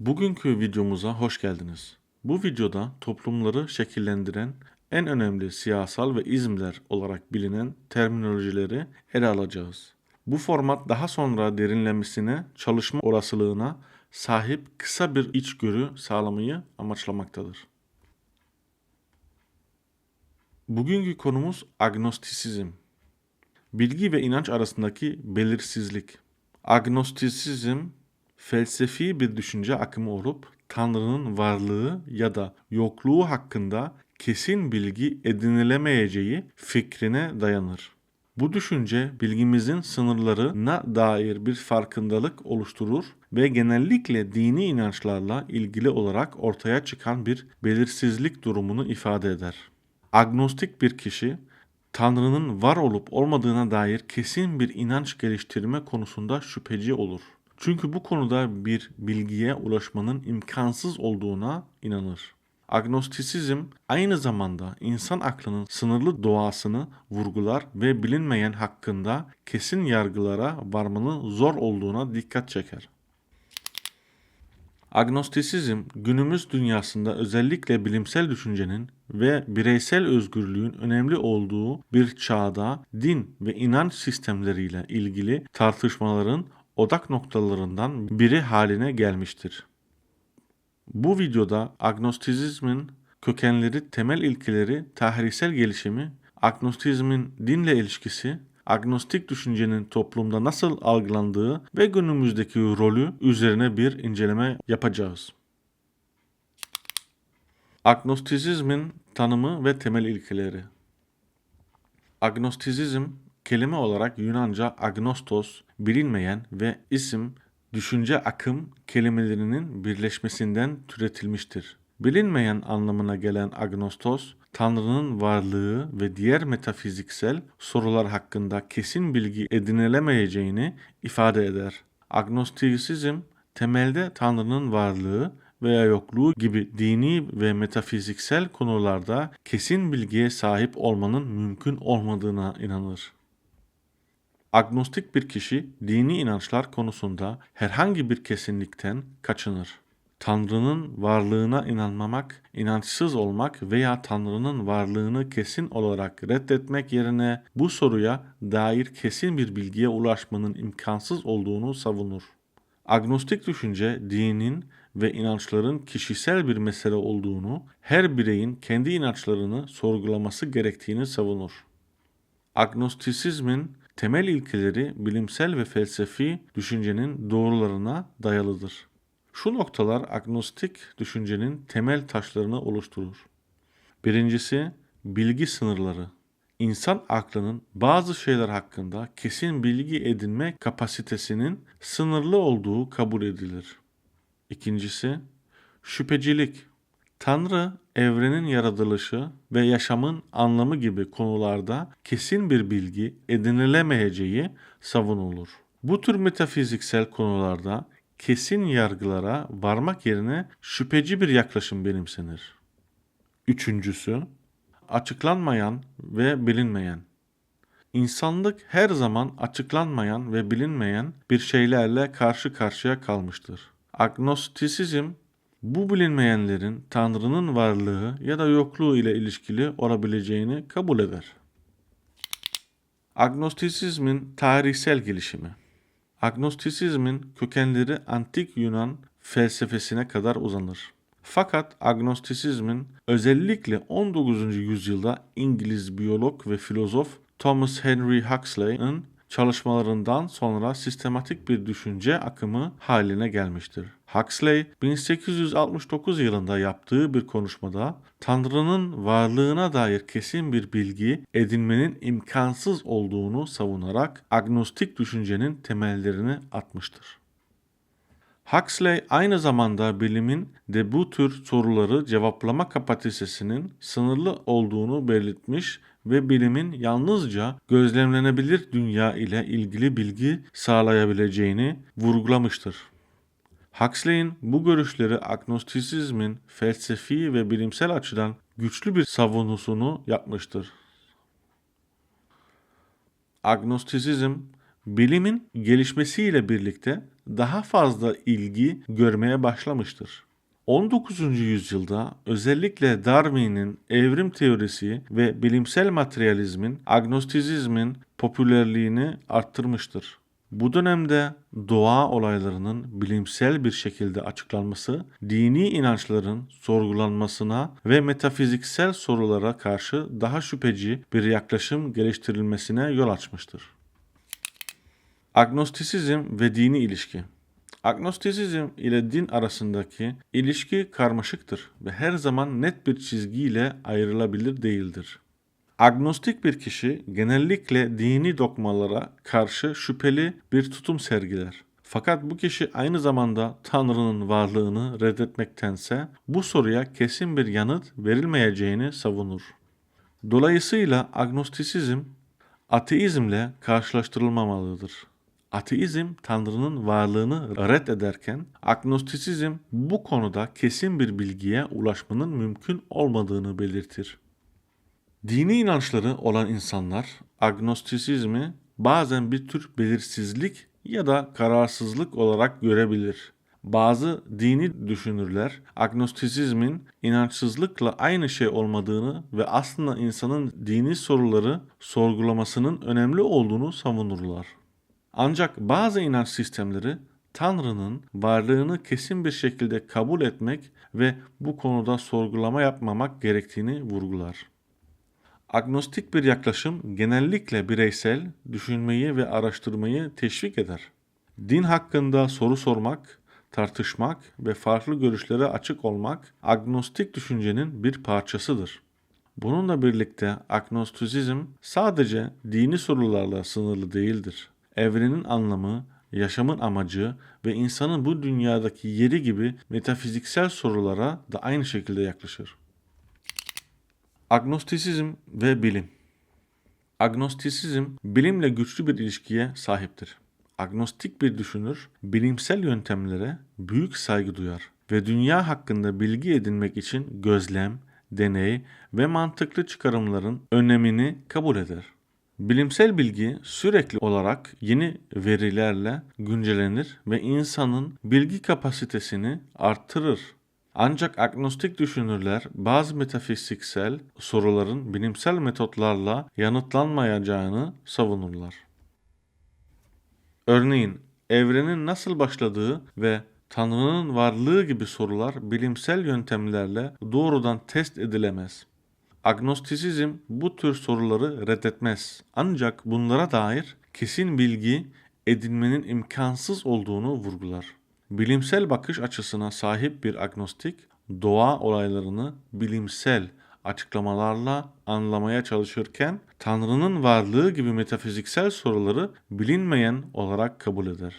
Bugünkü videomuza hoş geldiniz. Bu videoda toplumları şekillendiren en önemli siyasal ve izimler olarak bilinen terminolojileri ele alacağız. Bu format daha sonra derinlemesine çalışma olasılığına sahip kısa bir içgörü sağlamayı amaçlamaktadır. Bugünkü konumuz agnostisizm. Bilgi ve inanç arasındaki belirsizlik. Agnostisizm felsefi bir düşünce akımı olup Tanrı'nın varlığı ya da yokluğu hakkında kesin bilgi edinilemeyeceği fikrine dayanır. Bu düşünce bilgimizin sınırlarına dair bir farkındalık oluşturur ve genellikle dini inançlarla ilgili olarak ortaya çıkan bir belirsizlik durumunu ifade eder. Agnostik bir kişi Tanrı'nın var olup olmadığına dair kesin bir inanç geliştirme konusunda şüpheci olur. Çünkü bu konuda bir bilgiye ulaşmanın imkansız olduğuna inanır. Agnostisizm aynı zamanda insan aklının sınırlı doğasını vurgular ve bilinmeyen hakkında kesin yargılara varmanın zor olduğuna dikkat çeker. Agnostisizm günümüz dünyasında özellikle bilimsel düşüncenin ve bireysel özgürlüğün önemli olduğu bir çağda din ve inanç sistemleriyle ilgili tartışmaların odak noktalarından biri haline gelmiştir. Bu videoda agnostisizmin kökenleri, temel ilkeleri, tarihsel gelişimi, agnostizmin dinle ilişkisi, agnostik düşüncenin toplumda nasıl algılandığı ve günümüzdeki rolü üzerine bir inceleme yapacağız. Agnostisizmin tanımı ve temel ilkeleri. Agnostisizm kelime olarak Yunanca agnostos, bilinmeyen ve isim, düşünce akım kelimelerinin birleşmesinden türetilmiştir. Bilinmeyen anlamına gelen agnostos, Tanrı'nın varlığı ve diğer metafiziksel sorular hakkında kesin bilgi edinilemeyeceğini ifade eder. Agnostisizm temelde Tanrı'nın varlığı veya yokluğu gibi dini ve metafiziksel konularda kesin bilgiye sahip olmanın mümkün olmadığına inanır. Agnostik bir kişi dini inançlar konusunda herhangi bir kesinlikten kaçınır. Tanrı'nın varlığına inanmamak, inançsız olmak veya Tanrı'nın varlığını kesin olarak reddetmek yerine bu soruya dair kesin bir bilgiye ulaşmanın imkansız olduğunu savunur. Agnostik düşünce dinin ve inançların kişisel bir mesele olduğunu, her bireyin kendi inançlarını sorgulaması gerektiğini savunur. Agnostisizmin temel ilkeleri bilimsel ve felsefi düşüncenin doğrularına dayalıdır. Şu noktalar agnostik düşüncenin temel taşlarını oluşturur. Birincisi bilgi sınırları. İnsan aklının bazı şeyler hakkında kesin bilgi edinme kapasitesinin sınırlı olduğu kabul edilir. İkincisi şüphecilik. Tanrı, evrenin yaratılışı ve yaşamın anlamı gibi konularda kesin bir bilgi edinilemeyeceği savunulur. Bu tür metafiziksel konularda kesin yargılara varmak yerine şüpheci bir yaklaşım benimsenir. Üçüncüsü, açıklanmayan ve bilinmeyen. İnsanlık her zaman açıklanmayan ve bilinmeyen bir şeylerle karşı karşıya kalmıştır. Agnostisizm bu bilinmeyenlerin Tanrı'nın varlığı ya da yokluğu ile ilişkili olabileceğini kabul eder. Agnostisizmin tarihsel gelişimi Agnostisizmin kökenleri antik Yunan felsefesine kadar uzanır. Fakat agnostisizmin özellikle 19. yüzyılda İngiliz biyolog ve filozof Thomas Henry Huxley'in çalışmalarından sonra sistematik bir düşünce akımı haline gelmiştir. Huxley 1869 yılında yaptığı bir konuşmada Tanrı'nın varlığına dair kesin bir bilgi edinmenin imkansız olduğunu savunarak agnostik düşüncenin temellerini atmıştır. Huxley aynı zamanda bilimin de bu tür soruları cevaplama kapasitesinin sınırlı olduğunu belirtmiş ve bilimin yalnızca gözlemlenebilir dünya ile ilgili bilgi sağlayabileceğini vurgulamıştır. Huxley'in bu görüşleri agnostisizmin felsefi ve bilimsel açıdan güçlü bir savunusunu yapmıştır. Agnostisizm bilimin gelişmesiyle birlikte daha fazla ilgi görmeye başlamıştır. 19. yüzyılda özellikle Darwin'in evrim teorisi ve bilimsel materyalizmin agnostisizmin popülerliğini arttırmıştır. Bu dönemde doğa olaylarının bilimsel bir şekilde açıklanması, dini inançların sorgulanmasına ve metafiziksel sorulara karşı daha şüpheci bir yaklaşım geliştirilmesine yol açmıştır. Agnostisizm ve dini ilişki Agnostisizm ile din arasındaki ilişki karmaşıktır ve her zaman net bir çizgiyle ayrılabilir değildir. Agnostik bir kişi genellikle dini dogmalara karşı şüpheli bir tutum sergiler. Fakat bu kişi aynı zamanda Tanrı'nın varlığını reddetmektense bu soruya kesin bir yanıt verilmeyeceğini savunur. Dolayısıyla agnostisizm ateizmle karşılaştırılmamalıdır. Ateizm Tanrı'nın varlığını reddederken agnostisizm bu konuda kesin bir bilgiye ulaşmanın mümkün olmadığını belirtir. Dini inançları olan insanlar agnostisizmi bazen bir tür belirsizlik ya da kararsızlık olarak görebilir. Bazı dini düşünürler agnostisizmin inançsızlıkla aynı şey olmadığını ve aslında insanın dini soruları sorgulamasının önemli olduğunu savunurlar. Ancak bazı inanç sistemleri Tanrı'nın varlığını kesin bir şekilde kabul etmek ve bu konuda sorgulama yapmamak gerektiğini vurgular. Agnostik bir yaklaşım genellikle bireysel düşünmeyi ve araştırmayı teşvik eder. Din hakkında soru sormak, tartışmak ve farklı görüşlere açık olmak agnostik düşüncenin bir parçasıdır. Bununla birlikte agnostisizm sadece dini sorularla sınırlı değildir. Evrenin anlamı, yaşamın amacı ve insanın bu dünyadaki yeri gibi metafiziksel sorulara da aynı şekilde yaklaşır. Agnostisizm ve bilim. Agnostisizm bilimle güçlü bir ilişkiye sahiptir. Agnostik bir düşünür bilimsel yöntemlere büyük saygı duyar ve dünya hakkında bilgi edinmek için gözlem, deney ve mantıklı çıkarımların önemini kabul eder. Bilimsel bilgi sürekli olarak yeni verilerle güncellenir ve insanın bilgi kapasitesini arttırır. Ancak agnostik düşünürler bazı metafiziksel soruların bilimsel metotlarla yanıtlanmayacağını savunurlar. Örneğin evrenin nasıl başladığı ve Tanrı'nın varlığı gibi sorular bilimsel yöntemlerle doğrudan test edilemez. Agnostisizm bu tür soruları reddetmez. Ancak bunlara dair kesin bilgi edinmenin imkansız olduğunu vurgular. Bilimsel bakış açısına sahip bir agnostik, doğa olaylarını bilimsel açıklamalarla anlamaya çalışırken Tanrı'nın varlığı gibi metafiziksel soruları bilinmeyen olarak kabul eder.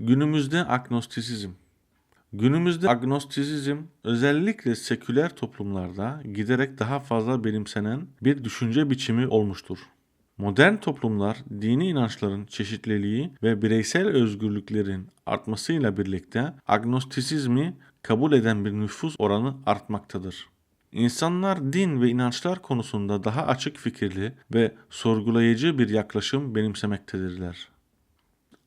Günümüzde agnostisizm Günümüzde agnostisizm özellikle seküler toplumlarda giderek daha fazla benimsenen bir düşünce biçimi olmuştur. Modern toplumlar dini inançların çeşitliliği ve bireysel özgürlüklerin artmasıyla birlikte agnostisizmi kabul eden bir nüfus oranı artmaktadır. İnsanlar din ve inançlar konusunda daha açık fikirli ve sorgulayıcı bir yaklaşım benimsemektedirler.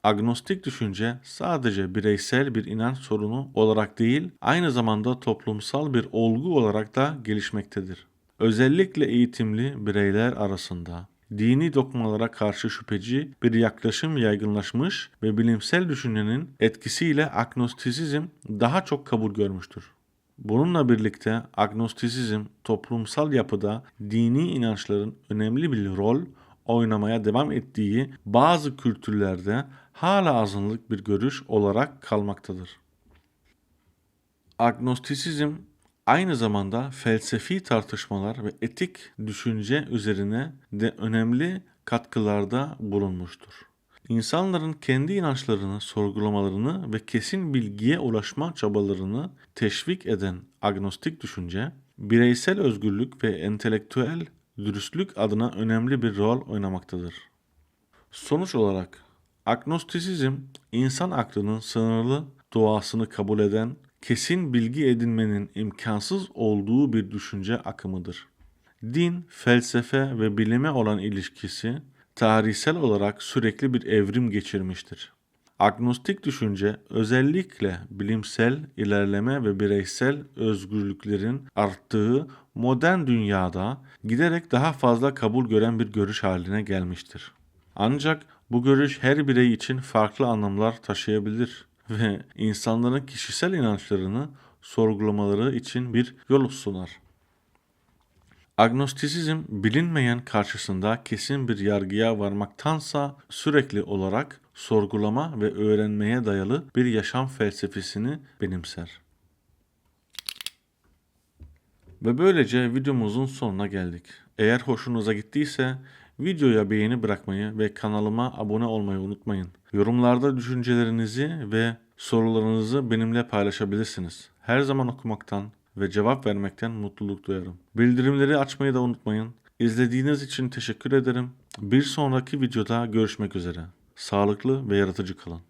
Agnostik düşünce sadece bireysel bir inanç sorunu olarak değil, aynı zamanda toplumsal bir olgu olarak da gelişmektedir. Özellikle eğitimli bireyler arasında dini dokmalara karşı şüpheci bir yaklaşım yaygınlaşmış ve bilimsel düşüncenin etkisiyle agnostisizm daha çok kabul görmüştür. Bununla birlikte agnostisizm toplumsal yapıda dini inançların önemli bir rol oynamaya devam ettiği bazı kültürlerde hala azınlık bir görüş olarak kalmaktadır. Agnostisizm aynı zamanda felsefi tartışmalar ve etik düşünce üzerine de önemli katkılarda bulunmuştur. İnsanların kendi inançlarını sorgulamalarını ve kesin bilgiye ulaşma çabalarını teşvik eden agnostik düşünce, bireysel özgürlük ve entelektüel dürüstlük adına önemli bir rol oynamaktadır. Sonuç olarak agnostisizm insan aklının sınırlı doğasını kabul eden, kesin bilgi edinmenin imkansız olduğu bir düşünce akımıdır. Din, felsefe ve bilime olan ilişkisi tarihsel olarak sürekli bir evrim geçirmiştir. Agnostik düşünce özellikle bilimsel ilerleme ve bireysel özgürlüklerin arttığı modern dünyada giderek daha fazla kabul gören bir görüş haline gelmiştir. Ancak bu görüş her birey için farklı anlamlar taşıyabilir ve insanların kişisel inançlarını sorgulamaları için bir yol sunar. Agnostisizm bilinmeyen karşısında kesin bir yargıya varmaktansa sürekli olarak sorgulama ve öğrenmeye dayalı bir yaşam felsefesini benimser. Ve böylece videomuzun sonuna geldik. Eğer hoşunuza gittiyse videoya beğeni bırakmayı ve kanalıma abone olmayı unutmayın. Yorumlarda düşüncelerinizi ve sorularınızı benimle paylaşabilirsiniz. Her zaman okumaktan ve cevap vermekten mutluluk duyarım. Bildirimleri açmayı da unutmayın. İzlediğiniz için teşekkür ederim. Bir sonraki videoda görüşmek üzere. Sağlıklı ve yaratıcı kalın.